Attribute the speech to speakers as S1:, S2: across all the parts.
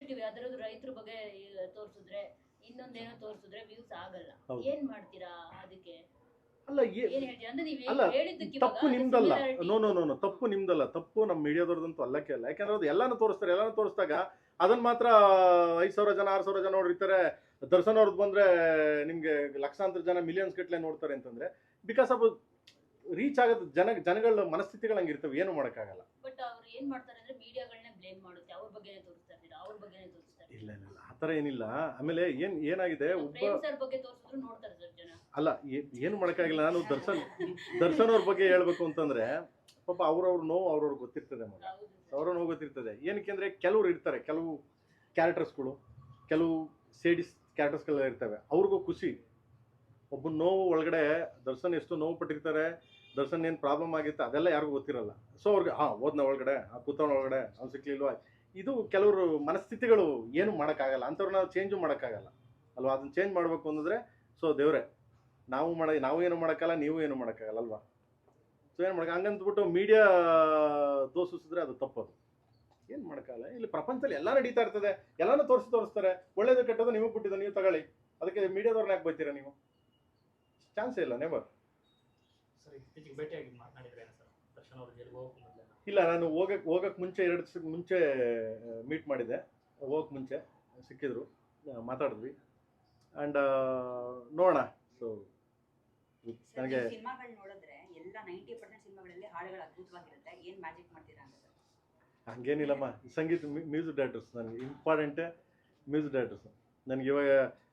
S1: ಯಾವ್ದಾದ್ರು ರೈತರ ಬಗ್ಗೆ ಈಗ ಇನ್ನೊಂದೇನೋ ತೋರ್ಸಿದ್ರೆ ವ್ಯೂಸ್ ಆಗಲ್ಲ.
S2: ಹೌದು.
S1: ಏನ್ ಮಾಡ್ತೀರಾ ಅದಕ್ಕೆ?
S2: ಅಲ್ಲ ಏ-
S1: ಏನ್ ಹೇಳ್ತೀರಾ ಅಂದ್ರೆ ನೀವ್
S2: ಅಲ್ಲ,
S1: ಹೇಳಿದ್ದಕ್ಕೆ
S2: ತಪ್ಪು ನಿಮ್ದಲ್ಲ. ನೋ ನೋ ನೋ ನೋ ತಪ್ಪು ನಿಮ್ದಲ್ಲ. ತಪ್ಪು ನಮ್ಮ ಮೀಡಿಯಾದವ್ರದಂತೂ ಅಲ್ಲಕ್ಕೆ ಅಲ್ಲ ಯಾಕಂದ್ರೆ ಅದು ಎಲ್ಲಾನು ತೋರಿಸ್ತಾರೆ ಎಲ್ಲಾನು ತೋರಿಸಿದಾಗ ಅದನ್ನ ಮಾತ್ರ ಐದ್ ಸಾವಿರ ಜನ ಆರು ಸಾವಿರ ಜನ ನೋಡಿರ್ತಾರೆ ದರ್ಶನ್ ಅವ್ರದ್ದು ಬಂದ್ರೆ ನಿಮ್ಗೆ ಲಕ್ಷಾಂತರ ಜನ ಮಿಲಿಯನ್ಸ್ ಗಟ್ಲೆ ನೋಡ್ತಾರೆ ಅಂತಂದ್ರೆ ಬಿಕಾಸ್ ಆಫ್ ರೀಚ್ ಆಗೋದು ಜನ ಜನಗಳ ಮನಸ್ಥಿತಿಗಳು ಹಂಗಿರ್ತವೆ. ಏನು ಮಾಡೋಕ್ಕಾಗಲ್ಲ.
S1: ಏನ್ ಮಾಡ್ತಾರೆ ಅಂದ್ರೆ ಮೀಡಿಯಾಗಳನ್ನ ಬ್ಲೇಮ್ ಮಾಡುತ್ತೆ ಅವ್ರ ಬಗ್ಗೆನೇ ತೋರಿಸ್ತಾ ಇದ್ದೀರಾ ಅವ್ರ ಬಗ್ಗೆನೇ ತೋರಿಸ್ತಾ
S2: ಇಲ್ಲ ಇಲ್ಲ ಆ ಥರ ಏನಿಲ್ಲ. ಆಮೇಲೆ ಏನ್ ಏನಾಗಿದೆ? ಒಬ್ಬ
S1: ಪ್ರೇಮ್ ಸರ್ ಬಗ್ಗೆ ತೋರಿಸಿದ್ರು ನೋಡ್ತಾರೆ ಸರ್ ಜನ.
S2: ಅಲ್ಲ ಏ- ಏನು ಮಾಡೋಕ್ಕಾಗಿಲ್ಲ ನಾನು ದರ್ಶನ್ ದರ್ಶನ್ ಅವ್ರ ಬಗ್ಗೆ ಹೇಳ್ಬೇಕು ಅಂತಂದ್ರೆ ಪಾಪ ಅವ್ರವ್ರ ನೋವು ಅವ್ರವ್ರಿಗೆ ಗೊತ್ತಿರ್ತದೆ ಮಗ
S1: ಹೌದು.
S2: ಅವ್ರ ನೋವು ಗೊತ್ತಿರ್ತದೆ. ಏನಕ್ಕೆ ಅಂದ್ರೆ ಕೆಲವ್ರು ಇರ್ತಾರೆ ಕೆಲವು ಕ್ಯಾರೆಕ್ಟರ್ಸ್ಗಳು ಕೆಲವು ಸೇಡಿಸ್ ಕ್ಯಾರೆಕ್ಟರ್ಸ್ಗಳೆಲ್ಲ ಇರ್ತವೆ. ಅವ್ರಿಗೂ ಖುಷಿ. ಒಬ್ಬ ನೋವು ಒಳಗಡೆ ದರ್ಶನ್ ಎಷ್ಟು ನೋವು ಪಟ್ಟಿರ್ತಾರೆ, ದರ್ಶನ್ ಏನು ಪ್ರಾಬ್ಲಮ್ ಆಗಿತ್ತು ಅದೆಲ್ಲ ಯಾರಿಗೂ ಗೊತ್ತಿರಲ್ಲ. ಸೊ ಅವ್ರಿಗೆ, ಹಾಂ ಓದ್ನ ಒಳಗಡೆ, ಆ ಕೂತವನ ಒಳಗಡೆ, ಅವ್ನು ಸಿಕ್ಲಿಲ್ವಾ ಇದು ಕೆಲವರು ಮನಸ್ಥಿತಿಗಳು ಏನು ಮಾಡೋಕ್ಕಾಗಲ್ಲ, ಅಂಥವ್ರನ್ನ ನಾವು ಚೇಂಜು ಮಾಡೋಕ್ಕಾಗಲ್ಲ. ಅಲ್ವಾ? ಅದನ್ನ ಚೇಂಜ್ ಮಾಡಬೇಕು ಅಂತಂದ್ರೆ ಸೊ ದೇವ್ರೆ, ನಾವು ಮಾಡ, ನಾವು ಏನು ಮಾಡೋಕ್ಕಲ್ಲ ನೀವು ಏನು ಮಾಡೋಕ್ಕಾಗಲ್ಲ, ಅಲ್ವಾ? ಸೊ ಏನು ಮಾಡಕ್ಕೆ ಹಂಗಂದ್ಬಿಟ್ಟು ಮೀಡಿಯಾ ದೋಷಿಸಿದ್ರೆ ಅದು ತಪ್ಪದು. ಏನು ಮಾಡೋಕ್ಕಾಗಲ್ಲ? ಇಲ್ಲಿ ಪ್ರಪಂಚದಲ್ಲಿ ಎಲ್ಲ ನಡೀತಾ ಇರ್ತದೆ, ಎಲ್ಲನೂ ತೋರಿಸಿ ತೋರಿಸ್ತಾರೆ. ಒಳ್ಳೇದು ಕೆಟ್ಟದ್ದು ನಿಮಗೆ ಬಿಟ್ಟಿದ್ದು, ನೀವು ತಗೊಳ್ಳಿ. ಅದಕ್ಕೆ ಮೀಡಿಯಾದವ್ರನ್ನ ಯಾಕೆ ಬೈತೀರಾ ನೀವು? ಚಾನ್ಸೇ ಇಲ್ಲ ನೆವರ್
S3: ಸರ್ ಇತ್ತೀಚೆಗೆ ಭೇಟಿಯಾಗಿ ಮಾತನಾಡಿದ್ರೇನು ಸರ್? ದರ್ಶನ್ ಅವರು ಜೈಲಿಗೆ ಹೋಗಕ್ಕೆ ಮೊದಲೇ
S2: ಇಲ್ಲ ನಾನು ಹೋಗಕ್ ಹೋಗಕ್ ಮುಂಚೆ ಎರಡು ದಿವಸ ಮುಂಚೆ ಮೀಟ್ ಮಾಡಿದೆ ಹೋಗಕ್ ಮುಂಚೆ ಸಿಕ್ಕಿದ್ರು ಮಾತಾಡಿದ್ವಿ. ಆ್ಯಂಡ್ ನೋಡೋಣ. ಸೊ ನನಗೆ
S4: ಸಿನಿಮಾಗಳು ನೋಡಿದ್ರೆ ಎಲ್ಲ ನೈಂಟಿ ಪರ್ಸೆಂಟ್ ಸಿನಿಮಾಗಳಲ್ಲಿ ಹಾಡುಗಳು ಅದ್ಭುತವಾಗಿರುತ್ತೆ. ಏನ್ ಮ್ಯಾಜಿಕ್ ಮಾಡ್ತೀರಾ ಅಂತ ಸರ್?
S2: ಹಂಗೇನಿಲ್ಲಮ್ಮ. ಸಂಗೀತ ಮ್ಯೂಸಿಕ್ ಡೈರೆಕ್ಟರ್ಸ್ ನನಗೆ. ಇಂಪಾರ್ಟೆಂಟೇ ಮ್ಯೂಸಿಕ್ ಡೈರೆಕ್ಟರ್ಸ್. ನನಗೆ ಇವಾಗ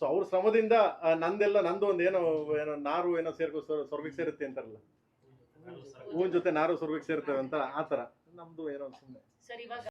S2: ಸೊ ಅವ್ರ ಶ್ರಮದಿಂದ ನಂದೆಲ್ಲ ನಂದು ಒಂದು ಏನೋ ಏನೋ ನಾರು ಏನೋ ಸೇರ್ಕೊ ಸ್ವರ್- ಸ್ವರ್ಗಕ್ಕೆ ಸೇರುತ್ತೆ ಅಂತಾರಲ್ಲ. ಹೂವಿನ ಜೊತೆ ನಾರು ಸ್ವರ್ಗಕ್ಕೆ ಸೇರ್ತೇವೆ ಅಂತ ಆ ಥರ. ನಮ್ದು ಏನೋ ಸುಮ್ಮನೆ